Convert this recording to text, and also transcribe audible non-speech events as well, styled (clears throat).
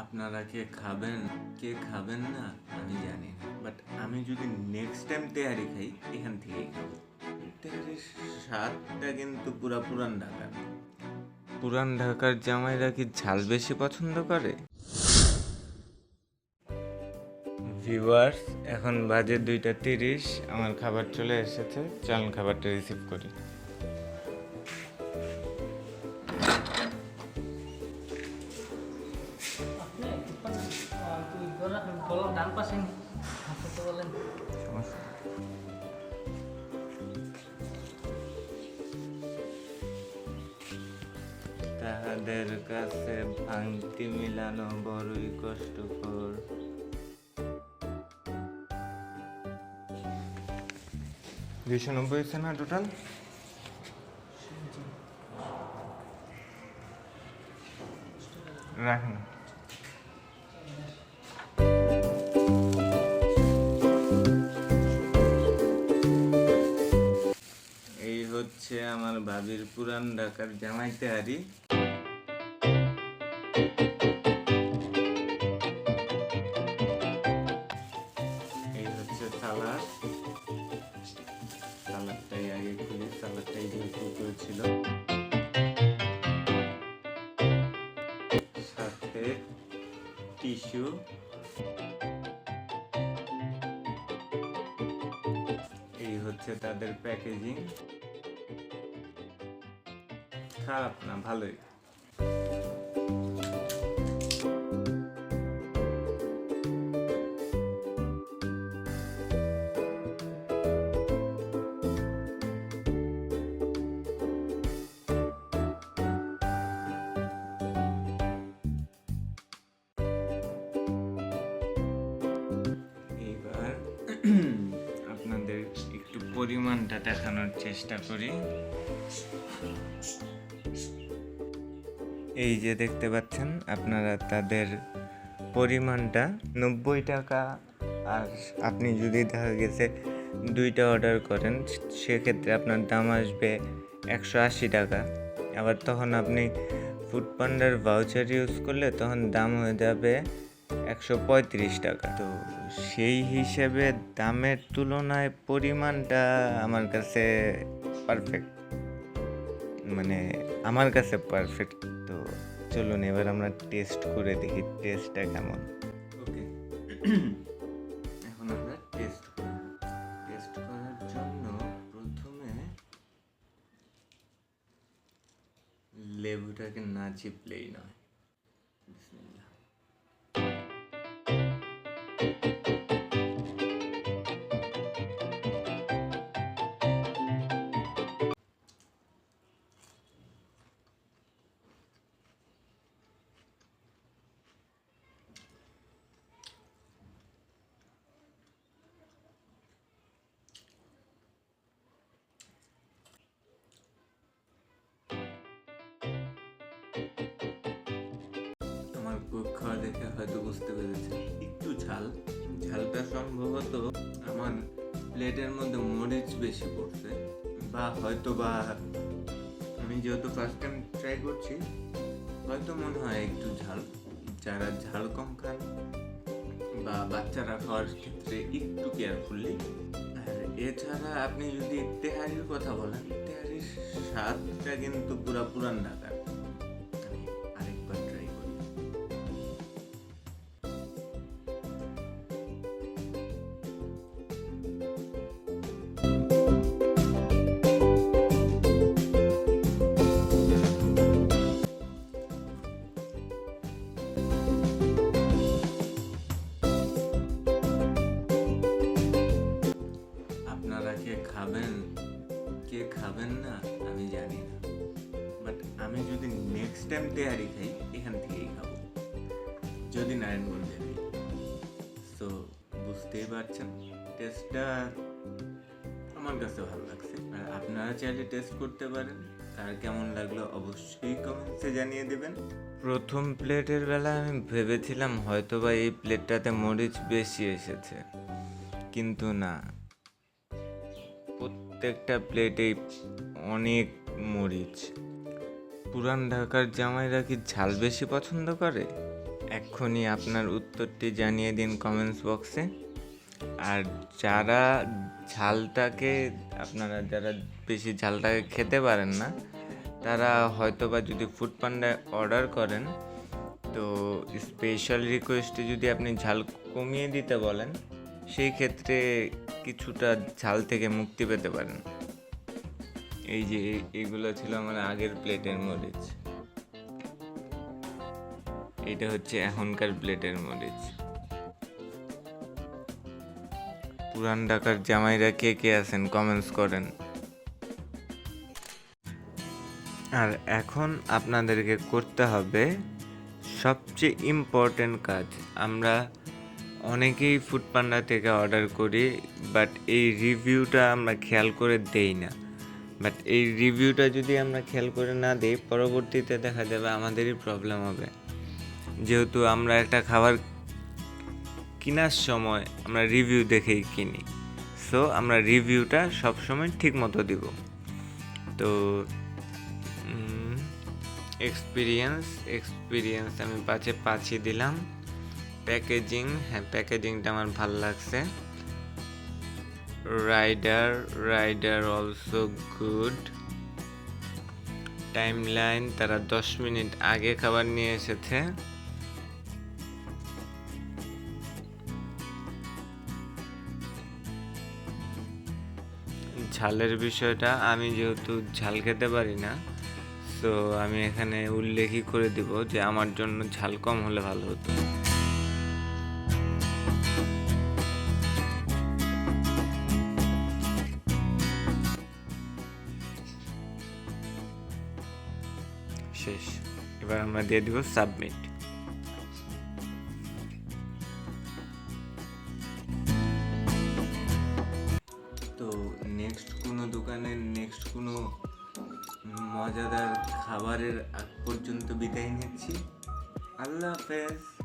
আপনারা কে খাবেন কে খাবেন না, আমি জানি না। বাট আমি যদি নেক্সট টাইম তেহারি খাই, এখান থেকেই খাব। স্বাদটা কিন্তু পুরা পুরান ঢাকার। পুরান ঢাকার জামাইরা কি ঝাল বেশি পছন্দ করে? ভিউয়ার্স এখন বাজে দুইটা তিরিশ, আমার খাবার চলে এসেছে। চলুন খাবারটা রিসিভ করি। তাহাদের কাছে ভাঙতি মিলানো বড়ই কষ্টকর। দুইশো নব্বই হচ্ছে না টোটাল রাখ হচ্ছে আমার ভাবির পুরান ঢাকার জামাই তেহারি এই হচ্ছে সালাদ সালাদটাই আগে খুলে সালাদটাই যেহেতু করেছিল সাথে টিস্যু। এই হচ্ছে তাদের প্যাকেজিং। খারাপ না ভালোই। (clears throat) আপনাদের একটু পরিমাণটা দেখানোর চেষ্টা করি। এই যে দেখতে পাচ্ছেন, আপনারা তাদের পরিমাণটা নব্বই টাকা। আর আপনি যদি দেখা গেছে দুইটা অর্ডার করেন, সেক্ষেত্রে আপনার দাম আসবে একশো আশি টাকা। আবার তখন আপনি ফুড পান্ডার ভাউচার ইউজ করলে তখন দাম হয়ে যাবে একশো পঁয়ত্রিশ টাকা। তো সেই হিসেবে দামের তুলনায় পরিমাণটা আমার কাছে পারফেক্ট মানে আমার কাছে পারফেক্ট তো চলুন এবার আমরা টেস্ট করে দেখি টেস্টটা কেমন। ওকে এখন আমরা টেস্ট টেস্ট করার জন্য প্রথমে লেবুটাকে না চিপলেই নয়। দেখে হয়তো বুঝতে পেরেছে। একটু ঝাল। ঝালটা সম্ভবত আমার প্লেটের মধ্যে মরিচ বেশি পড়ছে। বা হয়তো বা আমি যেহেতু ফার্স্ট টাইম ট্রাই করছি, হয়তো মনে হয় একটু ঝাল। যারা ঝাল কম খান বা বাচ্চারা খাওয়ার ক্ষেত্রে একটু কেয়ারফুলি আর এছাড়া আপনি যদি তেহারির কথা বলেন, তেহারির স্বাদটা কিন্তু পুরা পুরান ঢাকার। কে খাবেন না, আমি জানি না। বাট আমি যদি নেক্সট টাইম তেহারি খাই, এখান থেকেই খাব। যদি নারায়ণগঞ্জে খাই সো বুঝতেই পারছেন টেস্টটা আমার কাছে ভালো লাগছে। আর আপনারা চাইলে টেস্ট করতে পারেন। কার কেমন লাগল অবশ্যই কমেন্টসে জানিয়ে দেবেন। প্রথম প্লেটের বেলা আমি ভেবেছিলাম হয়তো বা এই প্লেটটাতে মরিচ বেশি এসেছে। কিন্তু না। প্রত্যেকটা প্লেটেই অনেক মরিচ। পুরান ঢাকার জামাইরা কি ঝাল বেশি পছন্দ করে? এক এক্ষুনি আপনার উত্তরটি জানিয়ে দিন কমেন্টস বক্সে আর যারা ঝালটাকে, আপনারা যারা বেশি ঝালটাকে খেতে পারেন না, তারা হয়তো বা যদি ফুড পান্ডা অর্ডার করেন, তো স্পেশাল রিকোয়েস্টে যদি আপনি ঝাল কমিয়ে দিতে বলেন সেই ক্ষেত্রে কিছুটা ঝাল থেকে মুক্তি পেতে পারেন। এই যে এইগুলো ছিল আমার আগের প্লেটের মরিচ। এটা হচ্ছে এখনকার প্লেটের মরিচ। পুরান ঢাকার জামাইরা কে কে আছেন কমেন্টস করেন। আর এখন আপনাদেরকে করতে হবে সবচেয়ে ইম্পর্টেন্ট কাজ। আমরা অনেকেই ফুড পান্ডা থেকে অর্ডার করি বাট এই রিভিউটা আমরা খেয়াল করে দেই না। বাট এই রিভিউটা যদি আমরা খেয়াল করে না দিই, পরবর্তীতে দেখা যাবে আমাদেরই প্রবলেম হবে। যেহেতু আমরা একটা খাবার কেনার সময় আমরা রিভিউ দেখেই কিনি সো আমরা রিভিউটা সবসময় ঠিক মতো দিব। তো এক্সপিরিয়েন্স এক্সপিরিয়েন্স আমি পাঁচে পাঁচই দিলাম। প্যাকেজিং হ্যাঁ প্যাকেজিংটা আমার ভালো লাগছে। Rider rider also good time line তারা দশ মিনিট আগে খাবার নিয়ে এসেছে। ঝালের বিষয়টা, আমি যেহেতু ঝাল খেতে পারি না তো আমি এখানে উল্লেখই করে দিব যে আমার জন্য ঝাল কম হলে ভালো হতো। শেষ। এবার আমরা দিয়ে দিব সাবমিট। তো নেক্সট কোনো দোকানের নেক্সট কোনো মজাদার খাবারের আগ পর্যন্ত বিদায় নিচ্ছি। আল্লাহ হাফেজ।